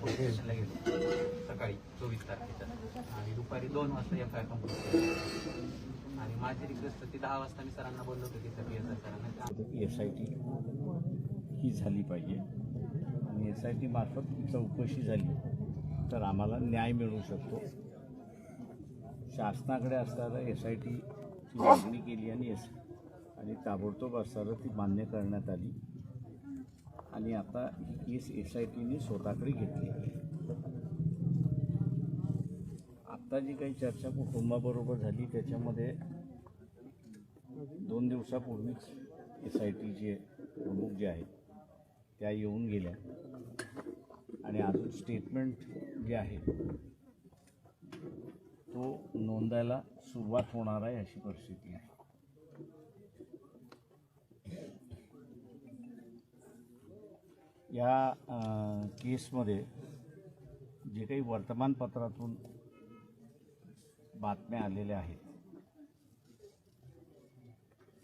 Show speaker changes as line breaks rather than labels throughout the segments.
Police स्टेशनला गेलो. सकाळी चोवीस तारखेच्या आणि दुपारी दोन वाजता एफ आय आर कंप्लीट आणि माझी रिक्वेस्ट होती दहा वाजता मी सरांना बोललो होतो की सर पी एस आर सरांना
एस आय टी ही झाली पाहिजे. आणि एस आय टी मार्फत चौकशी झाली. तर आम्हाला न्याय मिळू शकतो. शासनाकडे असताना एस आय टीची मागणी केली आणि एस आणि ताबडतोब असताना ती मान्य करण्यात आली. आणि आता ही केस एस आय टीने स्वतःकडे घेतली. आत्ता जी काही चर्चा कुटुंबाबरोबर झाली त्याच्यामध्ये दोन दिवसापूर्वीच एस आय टीचे प्रमुख जे आहेत त्या येऊन गेल्या. आणि अजून स्टेटमेंट जे आहे तो नोंदायला सुरुवात होणार आहे अशी परिस्थिती आहे. या केसमध्ये जे काही वर्तमानपत्रातून बातम्या आलेल्या आहेत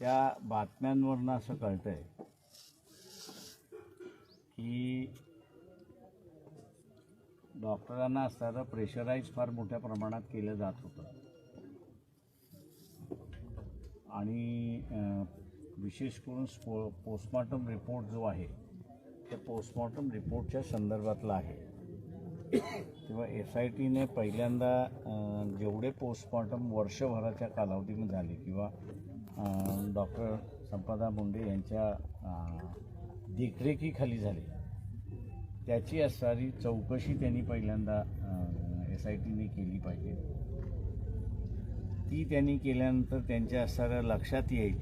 त्या बातम्यांवरनं असं कळतं आहे की डॉक्टरांना असताना प्रेशराईज फार मोठ्या प्रमाणात केलं जात होतं. आणि विशेष करून स्पो पोस्टमॉर्टम रिपोर्ट जो आहे त्या पोस्टमॉर्टम रिपोर्टच्या संदर्भातला आहे. तेव्हा एस आय टीने पहिल्यांदा जेवढे पोस्टमॉर्टम वर्षभराच्या कालावधीमध्ये झाले किंवा डॉक्टर संपदा मुंडे यांच्या देखरेखीखाली झाले त्याची असणारी चौकशी त्यांनी पहिल्यांदा एस आय टीने केली पाहिजे. ती त्यांनी केल्यानंतर त्यांच्या असणाऱ्या लक्षात येईल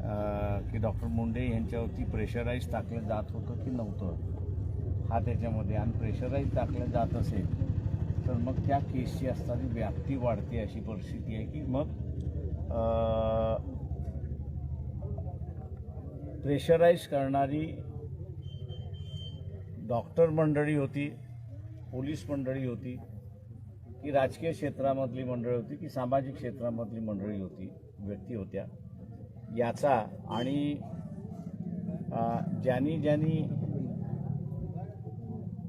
की डॉक्टर मुंडे यांच्यावरती प्रेशराईज टाकलं जात होतं की नव्हतं? हा त्याच्यामध्ये. आणि प्रेशराईज टाकलं जात असेल तर मग त्या केसची असताना व्याप्ती वाढते अशी परिस्थिती आहे की मग प्रेशराईज करणारी डॉक्टर मंडळी होती पोलीस मंडळी होती की राजकीय क्षेत्रामधली मंडळी होती की सामाजिक क्षेत्रामधली मंडळी होती व्यक्ती होत्या. याचा आणि ज्यांनी ज्यांनी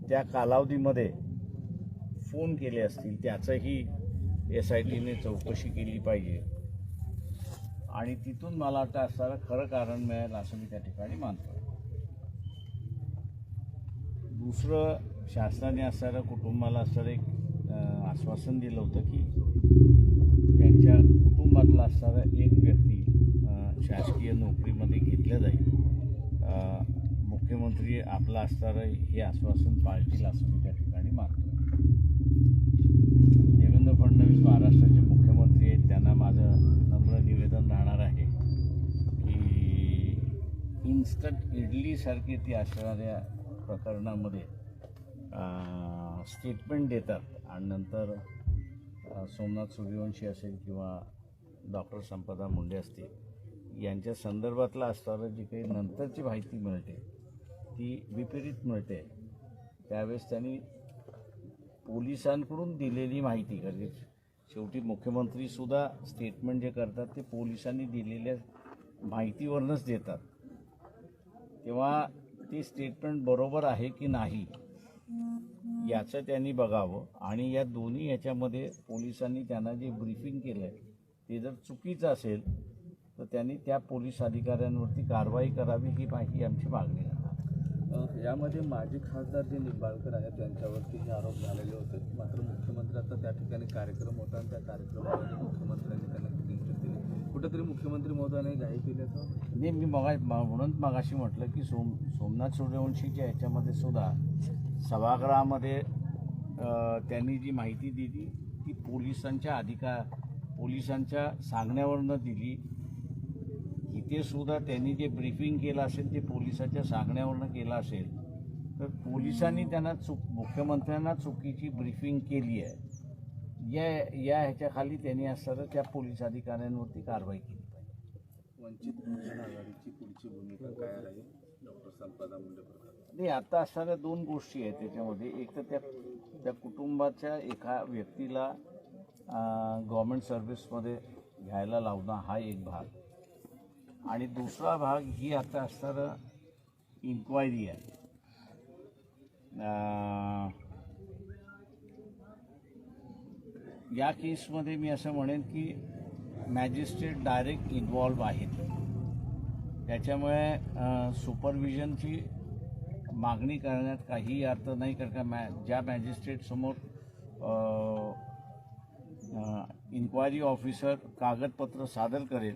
त्या कालावधीमध्ये फोन केले असतील त्याचंही एस आय टीने चौकशी केली पाहिजे. आणि तिथून मला वाटतं असणारं खरं कारण मिळेल असं मी त्या ठिकाणी मानतो दुसरं शासनाने असणारं कुटुंबाला असणारं एक आश्वासन दिलं होतं की त्यांच्या कुटुंबातला असणारा एक व्यक्ती शासकीय नोकरीमध्ये घेतलं जाईल. मुख्यमंत्री आपला असणारं हे आश्वासन पाळतील असं मी त्या ठिकाणी मागतो देवेंद्र फडणवीस महाराष्ट्राचे मुख्यमंत्री आहेत. त्यांना माझं नम्र निवेदन राहणार आहे की इन्स्टंट इडलीसारखी ती असणाऱ्या प्रकरणामध्ये स्टेटमेंट देतात आणि नंतर सोमनाथ सूर्यवंशी असेल किंवा डॉक्टर संपदा मुंडे असतील यांच्या संदर्भातला असणारं जी काही नंतरची माहिती मिळते ती विपरीत मिळते. त्यावेळेस त्यांनी पोलिसांकडून दिलेली माहिती कारण शेवटी मुख्यमंत्रीसुद्धा स्टेटमेंट जे करतात ते पोलिसांनी दिलेल्या माहितीवरूनच देतात. तेव्हा ते स्टेटमेंट बरोबर आहे की नाही याचं त्यांनी बघावं. आणि या दोन्ही याच्यामध्ये पोलिसांनी त्यांना जे ब्रीफिंग केलं आहे ते जर चुकीचं असेल तर त्यांनी त्या पोलीस अधिकाऱ्यांवरती कारवाई करावी ही माहिती आमची मागणी आहे.
यामध्ये माजी खासदार जे निंबाळकर आहेत त्यांच्यावरती हे आरोप झालेले होते. मात्र मुख्यमंत्र्यांचा त्या ठिकाणी कार्यक्रम होता आणि त्या कार्यक्रमामध्ये मुख्यमंत्र्यांनी त्यांना निमंत्रित केले कुठेतरी मुख्यमंत्री महोदयाने घाई केल्याचं
नाही मी मगा म्हणून मगाशी म्हटलं की सोम सोमनाथ सूर्यवंशीच्या ह्याच्यामध्ये सुद्धा सभागृहामध्ये त्यांनी जी माहिती दिली ती पोलिसांच्या अधिकार पोलिसांच्या सांगण्यावरनं दिली. इथे सुद्धा त्यांनी जे ब्रीफिंग केलं असेल ते पोलिसाच्या सांगण्यावरनं केलं असेल तर पोलिसांनी त्यांना चुक मुख्यमंत्र्यांना चुकीची ब्रीफिंग केली आहे. या या ह्याच्याखाली त्यांनी असताना त्या पोलीस अधिकाऱ्यांवरती कारवाई केली पाहिजे.
वंचित बहुजन आघाडीची पुढची भूमिका काय डॉक्टर संपदा मुंडे प्रकरणात
नाही आता असणाऱ्या दोन गोष्टी आहेत त्याच्यामध्ये. एक तर त्या त्या कुटुंबाच्या एका व्यक्तीला गव्हर्मेंट सर्व्हिसमध्ये घ्यायला लावणं हा एक भाग. आणि दुसरा भाग ही आता असणारं इन्क्वायरी आहे. या केसमध्ये मी असं म्हणेन की मॅजिस्ट्रेट डायरेक्ट इन्वॉल्व आहेत. त्याच्यामुळे सुपरविजनची मागणी करण्यात काही अर्थ नाही कारण का मॅ ज्या मॅजिस्ट्रेटसमोर इन्क्वायरी ऑफिसर कागदपत्र सादर करेल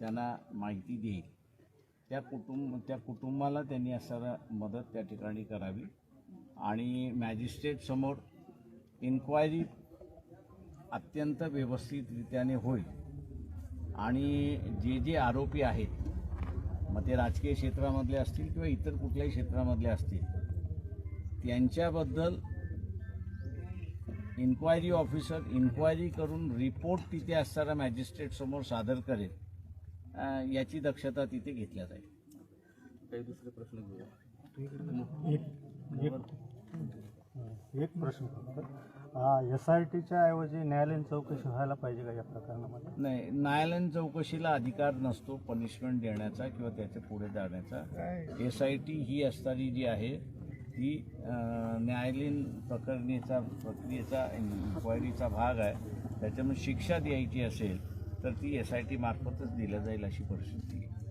त्यांना माहिती देईल. त्या कुटुंब त्या कुटुंबाला त्यांनी असणारा मदत त्या ठिकाणी करावी. आणि मॅजिस्ट्रेटसमोर इन्क्वायरी अत्यंत व्यवस्थितरित्याने होईल. आणि जे जे आरोपी आहेत मग ते राजकीय क्षेत्रामधले असतील किंवा इतर कुठल्याही क्षेत्रामधले असतील त्यांच्याबद्दल इन्क्वायरी ऑफिसर इन्क्वायरी करून रिपोर्ट तिथे असणारा मॅजिस्ट्रेटसमोर सादर करेल. याची दक्षता तिथे घेतल्या जाईल.
काही दुसरे प्रश्न घेऊया.
एक प्रश्न एस आय टीच्या ऐवजी न्यायालयीन चौकशी व्हायला पाहिजे का या प्रकरणामध्ये?
नाही न्यायालयीन चौकशीला अधिकार नसतो पनिशमेंट देण्याचा किंवा त्याच्या पुढे जाण्याचा. एस आय टी ही असणारी जी आहे ती अं, न्यायालयीन प्रकरणीचा प्रक्रियेचा इन्क्वायरीचा भाग आहे. त्याच्यामुळे शिक्षा द्यायची असेल तर ती एस आय टी मार्फतच दिलं जाईल अशी परिस्थिती आहे.